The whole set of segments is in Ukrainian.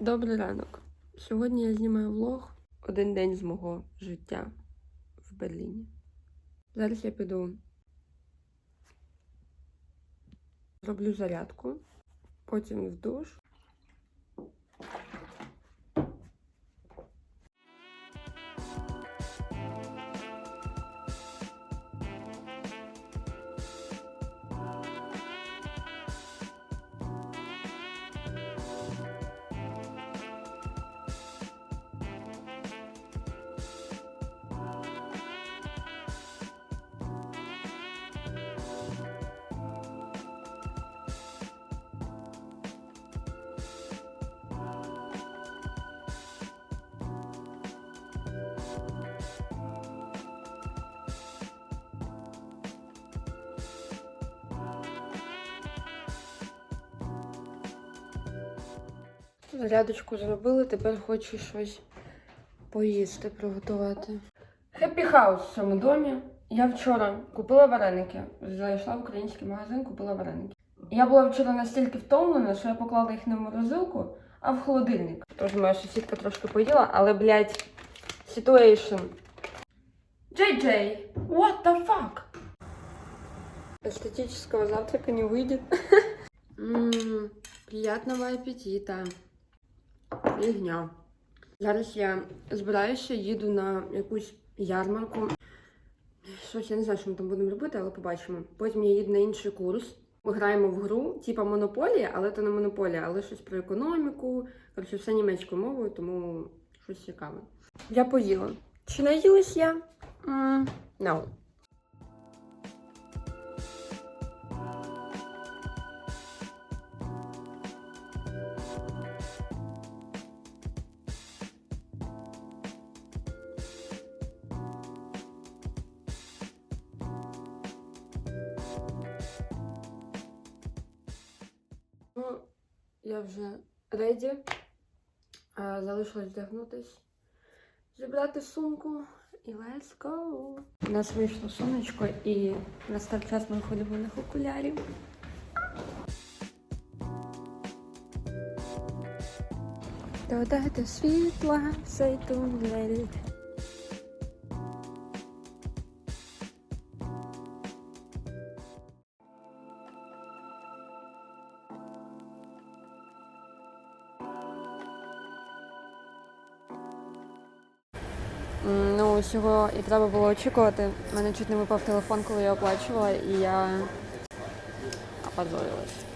Добрий ранок. Сьогодні я знімаю влог один день з мого життя в Берліні. Зараз я піду роблю зарядку, потім в душ. Зарядочку зробили, тепер хочу щось поїсти, приготувати. Хеппі хаус в цьому домі. Я вчора купила вареники. Зайшла в український магазин, купила вареники. Я була вчора настільки втомлена, що я поклала їх не в морозилку, а в холодильник. Тож моя сусідка трошки поїла, але, блядь, situation. JJ, what the fuck? Эстетического завтрака не выйдет. М, Приятного аппетита. Фігня. Зараз я збираюся, їду на якусь ярмарку. Щось я не знаю, що ми там будемо робити, але побачимо. Потім я їду на інший курс. Ми граємо в гру, типа монополія, але це не монополія, але щось про економіку. Коротше, все німецькою мовою, тому щось цікаве. Я поїла. Чи наїлась я? Mm, no. Я вже реді. Залишилось вдягнутись, зібрати сумку і let's go. У нас вийшло сонечко і настав час моїх улюблених окулярів. Додати світла, цей тунель. Ну, всього і треба було очікувати. У мене чуть не випав телефон, коли я оплачувала, і я опозорилась.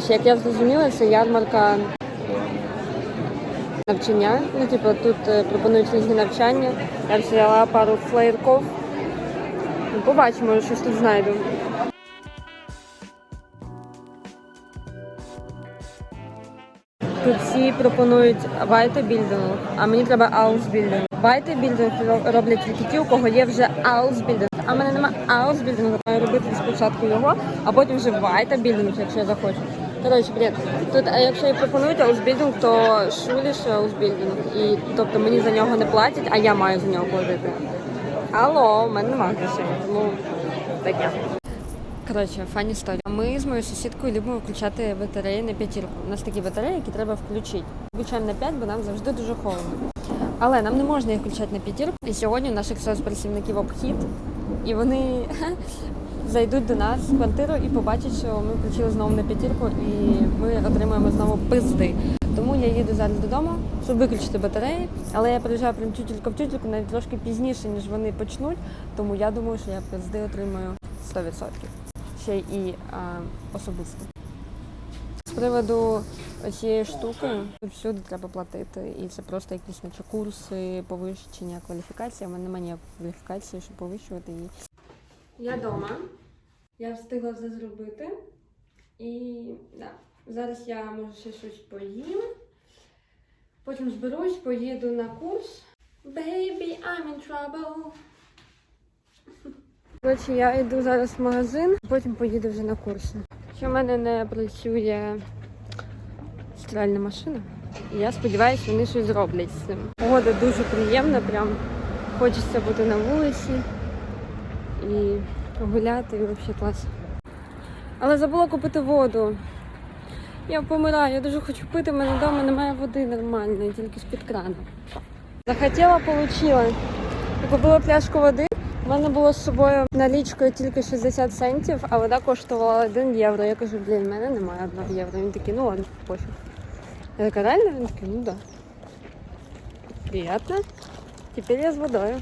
Коротше, як я зрозуміла, це ярмарка навчання. Ну, типу, тут е, пропонують різні навчання. Я взяла пару флеєрков. Ну, побачимо, щось тут знайду. Тут всі пропонують вайтебілдинг, а мені треба аусбілдинг. Вайтебілдинг роблять тільки ті, у кого є вже аусбілдинг. А в мене немає аусбілдингу, маю робити спочатку його, а потім вже вайтебілдинг, якщо я захочу. Коротше, привіт. Тут, а якщо і пропонують аусбілдинг, то шуліше аусбілдинг. І тобто мені за нього не платять, а я маю за нього платити. Алло, в мене немає грошей, тому таке. Коротше, фані історія. Ми з моєю сусідкою любимо включати батареї на п'ятірку. У нас такі батареї, які треба включити. Включаємо на 5, бо нам завжди дуже холодно. Але нам не можна їх включати на п'ятірку. І сьогодні у наших соцпрацівників обхід, і вони зайдуть до нас в квартиру і побачать, що ми включили знову на п'ятірку, і ми отримуємо знову пизди. Тому я їду зараз додому, щоб виключити батареї. Але я приїжджаю прям тютілька в тютільку, навіть трошки пізніше, ніж вони почнуть. Тому я думаю, що я пизди отримаю 100%. Ще і а, особисто. З приводу цієї штуки всюди треба платити. І це просто якісь наче курси повищення кваліфікації. У мене немає кваліфікації, щоб повищувати її. Я вдома. Я встигла все зробити. І да, зараз я може ще щось поїм. Потім зберусь, поїду на курс. Baby, I'm in trouble. Коротше, я йду зараз в магазин, потім поїду вже на курси. Ще в мене не працює стиральна машина. І я сподіваюся, вони щось зроблять з цим. Погода дуже приємна, прям хочеться бути на вулиці і гуляти, і взагалі клас. Але забула купити воду. Я помираю, я дуже хочу пити, в мене вдома немає води нормальної, тільки з-під крану. Захотіла. Я купила пляшку води. У мене було з собою налічкою тільки 60 центів, а вода коштувала 1 євро. Я кажу, блін, в мене немає 1 євро. Він такий, ну ладно, пофіг. Я така, реально? Він такий, ну да. Приятно. Тепер я з водою.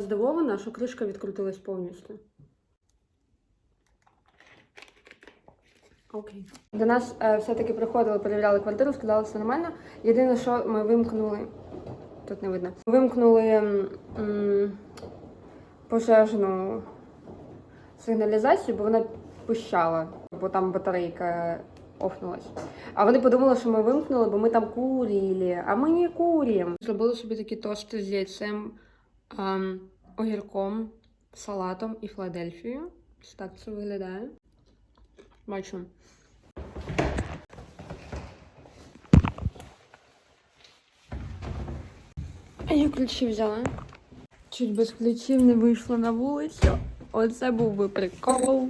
Здивована, що кришка відкрутилась повністю. Окей. До нас е, все-таки приходили, перевіряли квартиру, сказали, все нормально. Єдине, що ми вимкнули. Тут не видно. Вимкнули м, пожежну сигналізацію, бо вона пищала, бо там батарейка офнулась. А вони подумали, що ми вимкнули, бо ми там курили, а ми не куримо. Зробили собі такі тости з яйцем, ем, огірком, салатом і Філадельфією. Так це виглядає. Бачу. А я ключі взяла. Чуть без ключів не вийшла на вулицю. Оце був би прикол.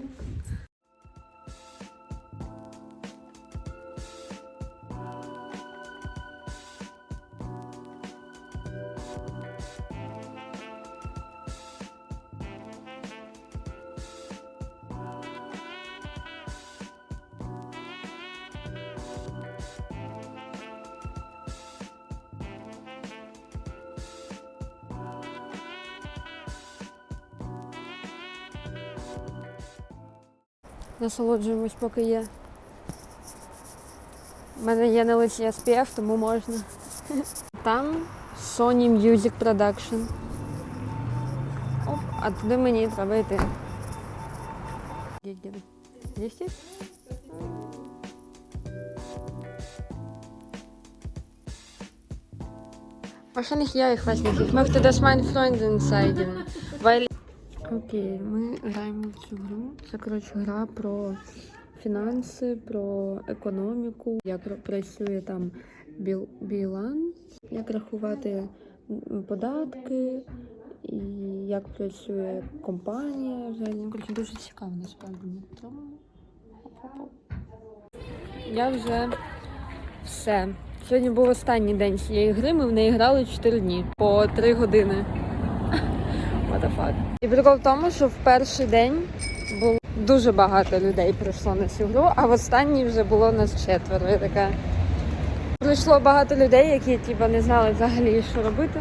Насолоджуємось, поки є. У мене є на лиці SPF, тому можна. Там Sony Music Production. Оп, а туди мені треба йти. Їдемо. Здесь есть? Wahrscheinlich ja, ich weiß nicht. Ich möchte, dass meine Freundin zeigen. Weil... Окей, ми граємо в цю гру. Це коротше гра про фінанси, про економіку, як працює там біл- біланс, як рахувати податки, і як працює компанія. Взагалі, коротше, дуже цікаво насправді. Тому. Я вже все. Сьогодні був останній день цієї гри. Ми в неї грали 4 дні по 3 години. What the fuck. І прикол в тому, що в перший день було дуже багато людей прийшло на цю гру, а в останній вже було нас четверо. Я така. Прийшло багато людей, які типу, не знали взагалі, що робити.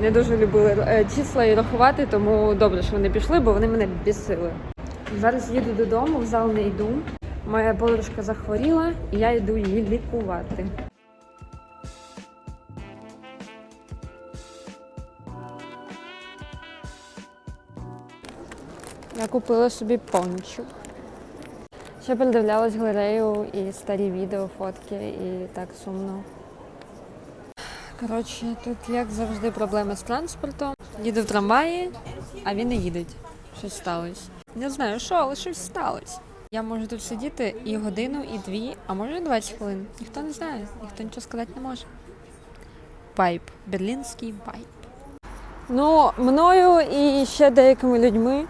Не дуже любили е, числа і рахувати, тому добре, що вони пішли, бо вони мене бісили. Зараз їду додому, в зал не йду. Моя подружка захворіла, і я йду її лікувати. Я купила собі пончик. Ще передивлялась галерею і старі відео, фотки, і так сумно. Коротше, тут, як завжди, проблеми з транспортом. Їду в трамваї, а він не їде. Щось сталося. Не знаю, що, але щось сталося. Я можу тут сидіти і годину, і дві, а може і 20 хвилин. Ніхто не знає, ніхто нічого сказати не може. Вайб. Берлінський вайб. Ну, мною і ще деякими людьми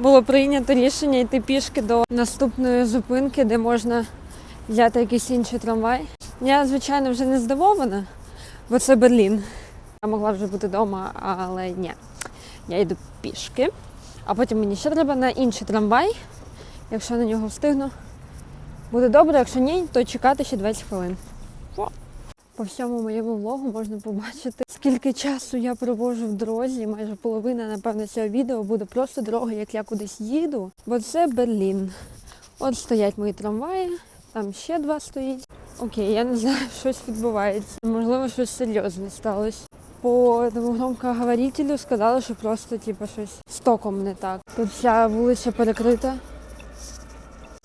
було прийнято рішення йти пішки до наступної зупинки, де можна взяти якийсь інший трамвай. Я, звичайно, вже не здивована, бо це Берлін. Я могла вже бути вдома, але ні. Я йду пішки, а потім мені ще треба на інший трамвай. Якщо на нього встигну, буде добре, якщо ні, то чекати ще 20 хвилин. По всьому моєму влогу можна побачити, скільки часу я проводжу в дорозі. Майже половина, напевно, цього відео буде просто дорога, як я кудись їду, бо це Берлін. От стоять мої трамваї, там ще два стоїть. Окей, я не знаю, щось відбувається. Можливо, щось серйозне сталося. По тому громкоговорителю сказали, що просто типу, щось з током не так. Тут вся вулиця перекрита.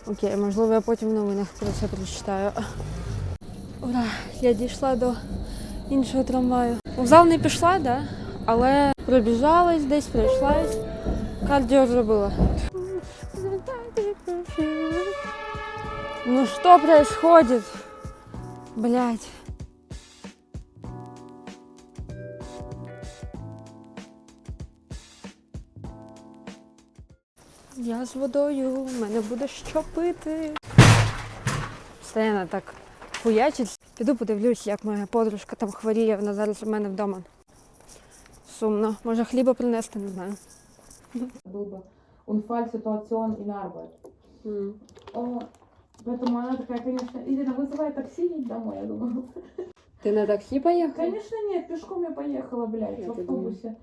Окей, можливо, я потім в новинах про це прочитаю. Ура, я дійшла до іншого трамваю. В зал не пішла, да? але пробіжалась десь, пройшлась. Кардіо зробила. Ну что происходит? Блять. Я з водою, в мене буде що пити. Постоянно так хуячить. Піду подивлюсь, як моя подружка там хворіє, вона зараз у мене вдома. Сумно. Може хліба принести, не знаю. был бы унфаль ситуацион и нарбат. О, Поэтому она такая, конечно, Ирина, вызывай такси, едь домой, я думаю. Ти на таксі поїхав? Конечно, нет, пешком я поехала, блядь, Я в так автобусе.